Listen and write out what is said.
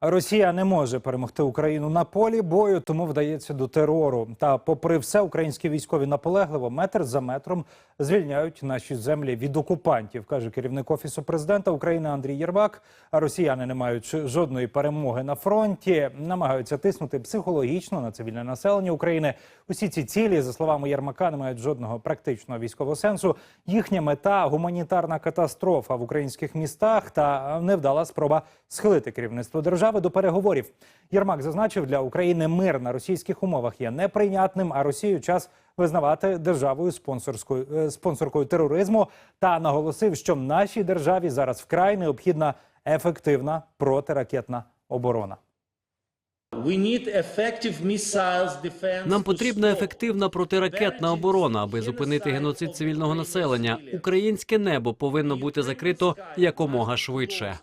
Росія не може перемогти Україну на полі бою, тому вдається до терору. Та, попри все, українські військові наполегливо метр за метром звільняють наші землі від окупантів, каже керівник офісу президента України Андрій Єрмак. А росіяни, не маючи жодної перемоги на фронті, намагаються тиснути психологічно на цивільне населення України. Усі ці цілі, за словами Єрмака, не мають жодного практичного військового сенсу. Їхня мета гуманітарна катастрофа в українських містах та невдала спроба схилити керівництво держави до переговорів. Єрмак зазначив, для України мир на російських умовах є неприйнятним, а Росію час визнавати державою спонсорською е, спонсоркою тероризму та наголосив, що нашій державі зараз вкрай необхідна ефективна протиракетна оборона. Нам потрібна ефективна протиракетна оборона, аби зупинити геноцид цивільного населення. Українське небо повинно бути закрито якомога швидше.